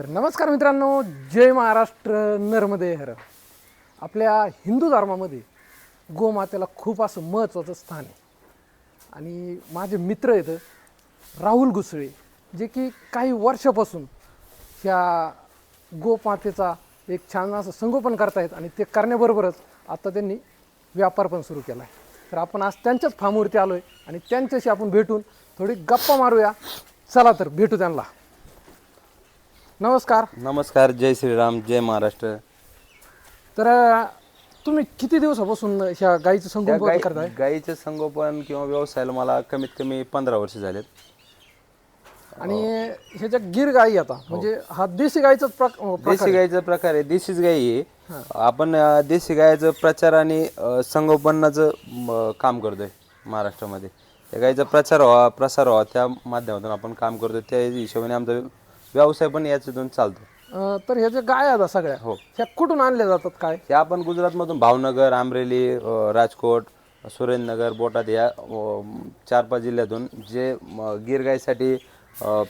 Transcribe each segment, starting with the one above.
तर नमस्कार मित्रांनो जय महाराष्ट्र नर्मदे हर. आपल्या हिंदू धर्मामध्ये गोमातेला खूप असं महत्त्वाचं स्थान आहे. आणि माझे मित्र आहेत राहुल घुसळे जे की काही वर्षापासून ह्या गोमातेचा एक छान असं संगोपन करतायत आणि ते करण्याबरोबरच आता त्यांनी व्यापार पण सुरू केला आहे. तर आपण आज त्यांच्याच फार्मवरती आलो आहे आणि त्यांच्याशी आपण भेटून थोडी गप्पा मारूया. चला तर भेटू त्यांना. नमस्कार. नमस्कार जय श्रीराम जय महाराष्ट्र. तर तुम्ही किती दिवसापासून ह्या गाईचं संगोपन गाई करताय? गाईचं संगोपन किंवा व्यवसायाला मला कमीत कमी पंधरा वर्ष झालेत. आणि ह्याच्या गिर गाई आता म्हणजे हा देशी गाईचाच प्रक- प्रकार देशी गाईचा प्रकार आहे. देशीच गाई आहे. आपण अं, देशी गाईचं प्रचार आणि अं, संगोपनाचं म, काम करतोय महाराष्ट्रामध्ये. त्या गाईचा प्रचार व्हावा प्रसार व्हावा त्या माध्यमातून आपण काम करतोय. त्या हिशोबाने आमचा व्यवसाय पण याच्यातून चालतो. अं, तर ह्या ज्या गाय आता सगळ्या हो. ह्या कुठून आणल्या जातात काय? हे आपण गुजरातमधून भावनगर आमरेली अ, राजकोट सुरेंद्रनगर बोटाद या अ, चार पाच जिल्ह्यातून जे म, गिर गाईसाठी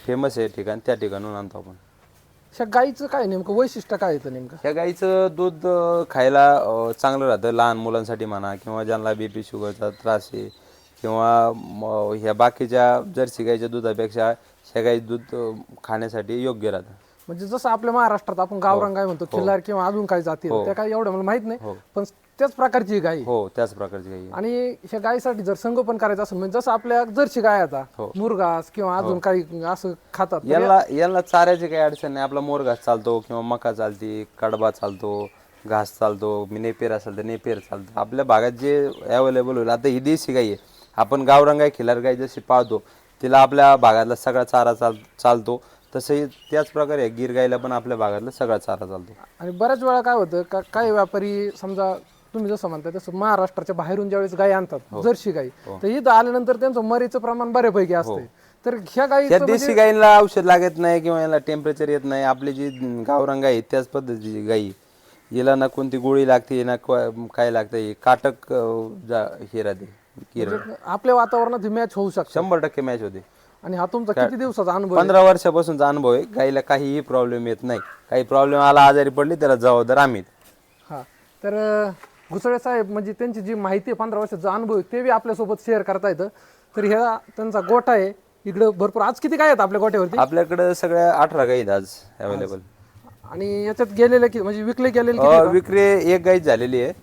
फेमस आहे ठिकाण त्या ठिकाणून आणतो आपण. ह्या गाईचं काय नेमकं वैशिष्ट्य काय येतं नेमकं? ह्या गाईचं दूध अ, खायला अ, चांगलं राहतं. लहान मुलांसाठी म्हणा किंवा ज्यांना बी पी शुगरचा त्रास आहे किंवा म, ह्या बाकीच्या जर्सी गाईच्या दुधापेक्षा ह्या गाई दूध अ, खाण्यासाठी योग्य राहतं म्हणजे जसं आपल्या महाराष्ट्रात आपण गावरान गाय म्हणतो खिल्लार किंवा अजून काही जाती आहेत, त्या काही एवढं मला माहीत नाही पण त्याच प्रकारची ही गाय आहे. हो त्याच प्रकारची गाई आहे. आणि ह्या गायीसाठी जर संगोपन करायचं असेल म्हणजे जसं आपल्या जर्सी गाय आता मुरगास किंवा अजून काही असं खातात यांना यांना चाऱ्याची काही अडचण नाही आपला मोर घास चालतो किंवा मका चालती कडबा चालतो घास चालतो नेपेर असेल तर नेपेर चालतं. आपल्या भागात जे अवेलेबल होईल आता ही देशी गाई आहे. आपण गावरान गाय खिलार गाय जशी पाळतो तिला आपल्या भागातला सगळा चारा चाल चालतो. तसंही त्याच प्रकारे गिर गाईला पण आपल्या भागातला सगळा चारा चालतो. आणि बऱ्याच वेळा काय होतं का काही व्यापारी समजा तुम्ही जसं म्हणताय तसं महाराष्ट्राच्या बाहेरून ज्यावेळेस गाई आणतात जर्सी गाई तर इथं आल्यानंतर त्यांचं मरीचं प्रमाण बऱ्यापैकी असते तर ह्या गाई त्या देशी गाईला औषध लागत नाही किंवा याला टेम्परेचर येत नाही. आपली जी गावरान गाई आहे, त्याच पद्धतीची गाई. आहे. हिला ना कोणती गोळी लागते ना काय लागतं काटक हे राहते. किरण. आपल्या वातावरणात मॅच होऊ शकतं. शंभर टक्के मॅच होते. आणि हा तुमचा किती दिवसाचा अनुभव आहे? पंधरा वर्षापासूनचा अनुभव आहे. गाईला काहीही प्रॉब्लेम येत नाही. काही प्रॉब्लेम आला आजारी पडली त्याला जबाबदार आम्ही हा. तर अं, घुसळे साहेब म्हणजे त्यांची जी माहिती आहे पंधरा वर्षाचा अनुभव आहे ते बी आपल्यासोबत शेअर करता येतं तर ह्या त्यांचा गोठा आहे. इकडं भरपूर आज किती काय आहेत आपल्या गोठ्यावरती? आपल्याकडे सगळ्या अठरा गाई आहेत आज अवेलेबल आणि याच्यात गेलेले की म्हणजे विकले गेलेले विक्री एक गाई झालेली आहे.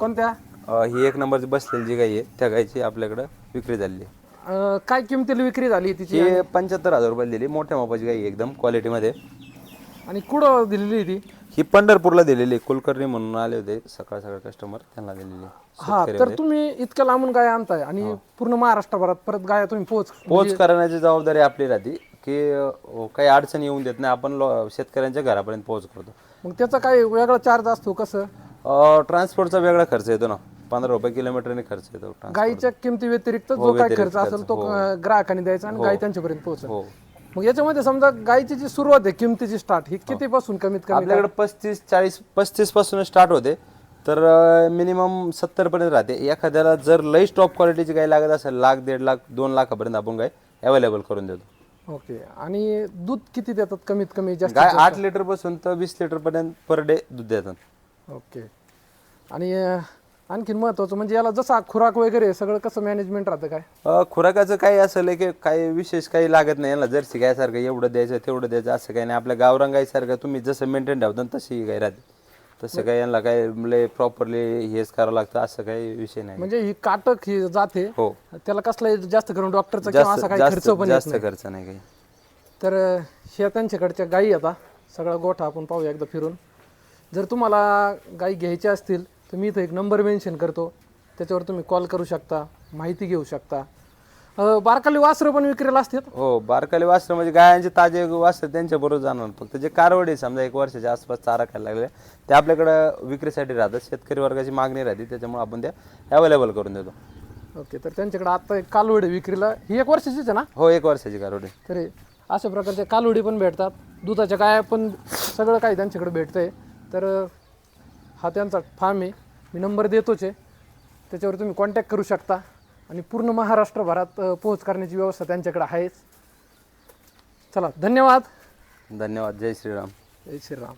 कोणत्या? ही एक नंबरची बसलेली जी गाई आहे त्या गाईची आपल्याकडे विक्री झालेली आहे. अं, काय किमतीला विक्री झाली तिची? ही पंच्याहत्तर हजार रुपये दिली मोठ्या मापाची गाई आहे एकदम क्वालिटीमध्ये आणि कुठं दिलेली ती? ही पंढरपूरला दिलेली आहे. कुलकर्णी म्हणून आले होते सकाळ सकाळ कस्टमर त्यांना दिलेली आहे. हा तर तुम्ही इतक्या लांबून गाय आणताय आणि पूर्ण महाराष्ट्रभरात परत गाय तुम्ही पोच पोच करण्याची जबाबदारी आपली राहते की अं, काही अडचण येऊन देत नाही आपण लो- शेतकऱ्यांच्या घरापर्यंत पोहोच करतो. मग त्याचा काही वेगळा चार्ज असतो कसं? ट्रान्सपोर्टचा वेगळा खर्च येतो ना. पंधरा रुपये किलोमीटरने खर्च येतो गायीच्या किमती व्यतिरिक्त जो काय खर्च असेल तो अं, ग्राहकांनी द्यायचा आणि गाय त्यांच्यापर्यंत पोहोचेल. हो. मग याच्यामध्ये समजा गायची जी सुरुवात आहे किमतीची स्टार्ट ही किती पासून कमीत कमी आपल्याकडे पस्तीस चाळीस पस्तीसपासून स्टार्ट होते. तर मिनिमम सत्तर पर्यंत राहते. एखाद्याला जर लई टॉप क्वालिटीची गाय लागत असेल लाख दीड लाख दोन लाखापर्यंत आपण गाय अवेलेबल करून देतो. ओके. आणि दूध किती देतात कमीत कमी जास्त गाय आठ लिटरपासून तर वीस लिटर पर्यंत पर डे दूध देतात. ओके. आणि आणखीन महत्वाचं म्हणजे याला जसा खुराक वगैरे आहे, सगळं कसं मॅनेजमेंट राहतं काय? अ, खुराकाचं काही असं की काही विशेष काही लागत नाही. याला जर्सी गायसारखं एवढं द्यायचं तेवढं द्यायचं असं काही नाही. आपल्या गावरान गायसारखं तुम्ही जसं मेंटेन ठेवता ना तशी गाय राहते. तसं काही यांना काही लय प्रॉपरली हेच करावं लागतं असं काही विषय नाही. म्हणजे ही काटक ही जाते हो. त्याला कसला जास्त करून डॉक्टरचा किंवा जास्त असा काही जास्त खर्च पण येत जास्त नाही. खर्च नाही काही. तर अं, ह्या त्यांच्याकडच्या गायी आता सगळा गोठा आपण पाहूया एकदा फिरून. जर तुम्हाला गायी घ्यायच्या असतील तर मी इथं एक नंबर मेन्शन करतो. त्याच्यावर तुम्ही कॉल करू शकता माहिती घेऊ शकता. अं, बारकाली वासरं पण विक्रीला असतात? हो बारकाली वासरं म्हणजे गायांचे ताजे वासरं त्यांच्या बरोबर जाणार फक्त जे कारवडे समजा एक वर्षाच्या आसपास चारा खायला लागले ते आपल्याकडं विक्रीसाठी राहतात. शेतकरी वर्गाची मागणी राहते त्याच्यामुळे आपण त्या अवेलेबल करून देतो. ओके तर त्यांच्याकडे आता एक कालवड विक्रीला ही एक वर्षाचीच आहे ना? हो एक वर्षाची कारवडे तर अशा प्रकारच्या कालवडी पण भेटतात. दुधाच्या गाया पण सगळं काही त्यांच्याकडे भेटतंय. तर हा त्यांचा फार्म आहे. मी नंबर देतोच आहे. त्याच्यावर तुम्ही कॉन्टॅक्ट करू शकता. आणि पूर्ण महाराष्ट्रभरात पोहोच करण्याची व्यवस्था त्यांच्याकडे आहेच. चला धन्यवाद. धन्यवाद. जय श्रीराम. जय श्रीराम.